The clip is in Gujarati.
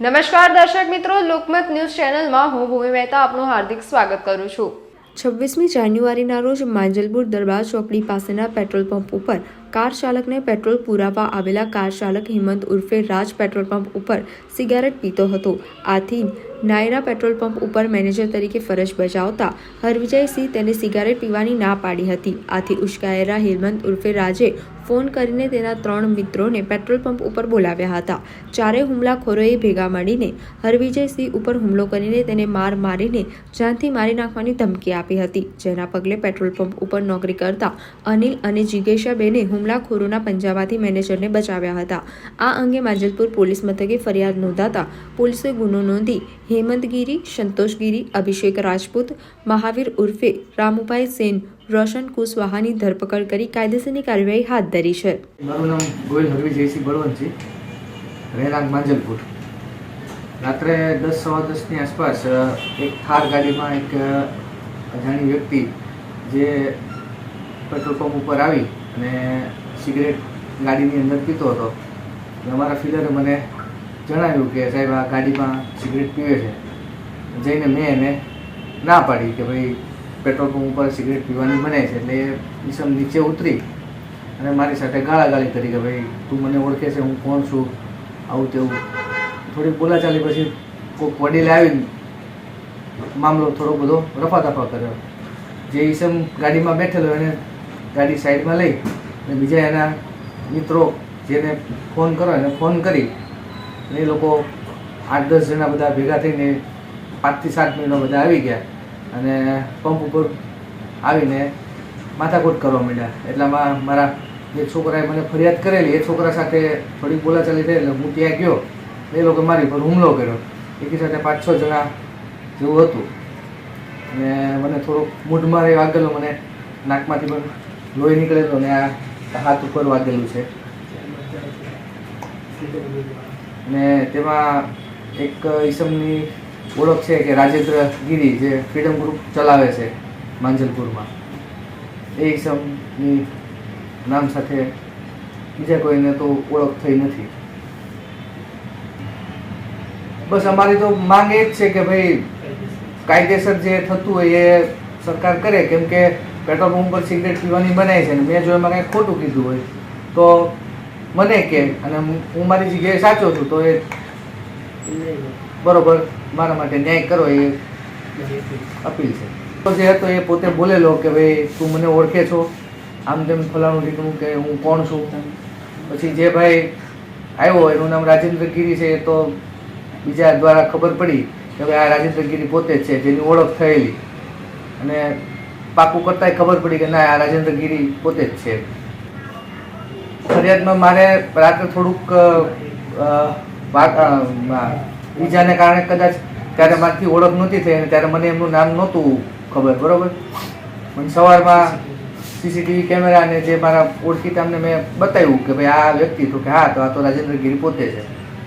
નમસ્કાર દર્શક મિત્રો, લોકમત ન્યૂઝ ચેનલમાં હું ભૂમિ મહેતા આપનું હાર્દિક સ્વાગત કરું છું. છવ્વીસમી જાન્યુઆરીના રોજ માંજલપુર દરબાર ચોકડી પાસેના પેટ્રોલ પંપ ઉપર કાર ચાલકને પેટ્રોલ પુરાવા આવેલા કાર ચાલક હિમંત ઉર્ફે રાજ પેટ્રોલ પંપ ઉપર સિગારેટ પીતો હતો. આથી નાયરા પેટ્રોલ પંપ ઉપર મેનેજર તરીકે ફરજ બજાવતા હરવિજયસિંહ તેને સિગારેટ પીવાની ના પાડી હતી. આથી ઉશ્કાયેલા હિમંત ઉર્ફે રાજે ફોન કરીને તેના ત્રણ મિત્રોને પેટ્રોલ પંપ ઉપર બોલાવ્યા હતા. ચારે હુમલાખોરોએ ભેગા મળીને હરવિજયસિંહ ઉપર હુમલો કરીને તેને માર મારીને જાનથી મારી નાખવાની ધમકી આપી હતી. જેના પગલે પેટ્રોલ પંપ ઉપર નોકરી કરતા અનિલ અને જિગેશાબેને હુમલાખોરોના પંજામાંથી મેનેજરને બચાવ્યા હતા. આ અંગે માંજલપુર પોલીસ મથકે ફરિયાદ નોંધાતા પોલીસે ગુનો નોંધી હેમંતગીરી, સંતોષગીરી, અભિષેક રાજપૂત, મહાવીર ઉર્ફે રામુભાઈ સેન, રોશન કુશવાહાની ધરપકડ કરી કાયદેસરની કાર્યવાહી હાથ ધરી છે. મારું નામ ગોયલ હરવી, જયસિંહ બળવંત છે રહેણાંક માંજલપુર. રાત્રે દસ સવા દસની આસપાસ એક થાર ગાડીમાં એક, અજાણી વ્યક્તિ જે પેટ્રોલ પંપ ઉપર આવી અને સિગરેટ ગાડીની અંદર પીતો હતો. અમારા ફિલરે મને જણાવ્યું કે, સાહેબ, આ ગાડીમાં સિગરેટ પીવે છે. જઈને મેં એને ના પાડી કે ભાઈ, પેટ્રોલ પંપ ઉપર સિગરેટ પીવાની મનાય છે. એટલે એ ઈસમ નીચે ઉતરી અને મારી સાથે ગાળાગાળી કરી કે ભાઈ, તું મને ઓળખે છે, હું કોણ છું? આવું તેવું. થોડીક બોલાચાલી પછી કોઈક વડીલે આવીને મામલો થોડો બધો રફા દફા કર્યો. જે ઈસમ ગાડીમાં બેઠેલો એને ગાડી સાઈડમાં લઈ અને બીજા એના મિત્રો જેને ફોન કરો, એને ફોન કરી એ લોકો આઠ દસ જણા બધા ભેગા થઈને પાંચથી સાત મિનિટમાં બધા આવી ગયા અને પંપ ઉપર આવીને માથાકૂટ કરવા માંડ્યા. એટલામાં મારા જે છોકરાએ મને ફરિયાદ કરેલી, એ છોકરા સાથે થોડી બોલાચાલી થઈ એટલે હું ત્યાં ગયો. એ લોકો મારી પર હુમલો કર્યો. એકી સાથે પાંચ છ જણા જેવું હતું. અને મને થોડોક મૂઢમાં રહ્યો વાગેલો, મને નાકમાંથી પણ લોહી નીકળેલો અને આ હાથ ઉપર વાગેલું છે. અને તેમાં એક ઈસમની ઓળખ છે કે રાજેન્દ્ર ગીરી જે ફ્રીડમ ગ્રુપ ચલાવે છે માંજલપુરમાં. એ ઈસમની નામ સાથે બીજા કોઈને તો ઓળખ થઈ નથી. બસ અમારી તો માંગ એ જ છે કે ભાઈ કાયદેસર જે થતું હોય એ સરકાર કરે, કેમ કે પેટ્રોલ પંપ પર સિગરેટ પીવાની બનાવી છે અને મેં જો એમાં કાંઈ ખોટું કીધું હોય, તો મને કે અને હું- મારી જગ્યાએ સાચો છું, તો એ બરોબર મારા માટે ન્યાય કરો એ અપીલ છે. જે હતો એ પોતે બોલેલો કે ભાઈ તું મને ઓળખે છો, આમ તેમ ફલાણું ઢીકણું કે હું કોણ છું? પછી જે ભાઈ આવ્યો એનું નામ રાજેન્દ્ર ગીરી છે, એ તો બીજા દ્વારા ખબર પડી કે ભાઈ આ રાજેન્દ્ર ગીરી પોતે જ છે, જેની ઓળખ થયેલી. અને પાકું કરતાંય ખબર પડી કે ના, આ રાજેન્દ્ર ગીરી પોતે જ છે. ફરિયાદમાં મારે રાત્રે થોડુંક ઈજાને કારણે કદાચ ત્યારે મારાથી ઓળખ નહોતી થઈ અને ત્યારે મને એમનું નામ નહોતું ખબર, બરોબર? પણ સવારમાં સીસીટીવી કેમેરા અને જે મારા ઓળખીતામને મેં બતાવ્યું કે ભાઈ આ વ્યક્તિ તો કે હા, તો આ તો રાજેન્દ્ર ગીરી પોતે છે.